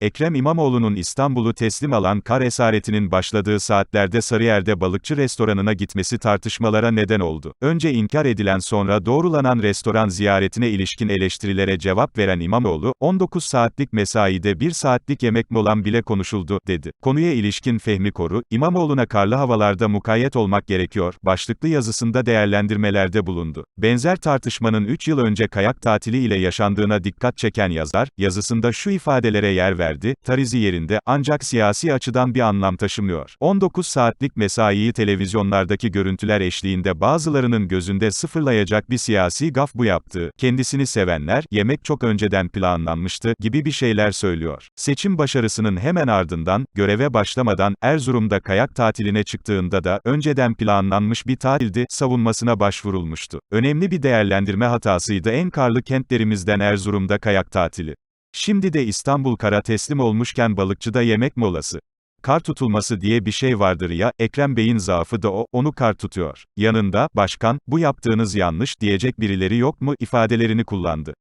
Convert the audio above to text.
Ekrem İmamoğlu'nun İstanbul'u teslim alan kar esaretinin başladığı saatlerde Sarıyer'de balıkçı restoranına gitmesi tartışmalara neden oldu. Önce inkar edilen sonra doğrulanan restoran ziyaretine ilişkin eleştirilere cevap veren İmamoğlu, 19 saatlik mesaide 1 saatlik yemek molam bile konuşuldu, dedi. Konuya ilişkin Fehmi Koru, İmamoğlu'na karlı havalarda mukayyet olmak gerekiyor, başlıklı yazısında değerlendirmelerde bulundu. Benzer tartışmanın 3 yıl önce kayak tatili ile yaşandığına dikkat çeken yazar, yazısında şu ifadelere yer verdi, tarizi yerinde, ancak siyasi açıdan bir anlam taşımıyor. 19 saatlik mesaiyi televizyonlardaki görüntüler eşliğinde bazılarının gözünde sıfırlayacak bir siyasi gaf bu yaptığı, kendisini sevenler, yemek çok önceden planlanmıştı, gibi bir şeyler söylüyor. Seçim başarısının hemen ardından, göreve başlamadan, Erzurum'da kayak tatiline çıktığında da, önceden planlanmış bir tatildi, savunmasına başvurulmuştu. Önemli bir değerlendirme hatasıydı en karlı kentlerimizden Erzurum'da kayak tatili. Şimdi de İstanbul kara teslim olmuşken balıkçıda yemek molası. Kar tutulması diye bir şey vardır ya, Ekrem Bey'in zaafı da o, onu kar tutuyor. Yanında, başkan, bu yaptığınız yanlış diyecek birileri yok mu ifadelerini kullandı.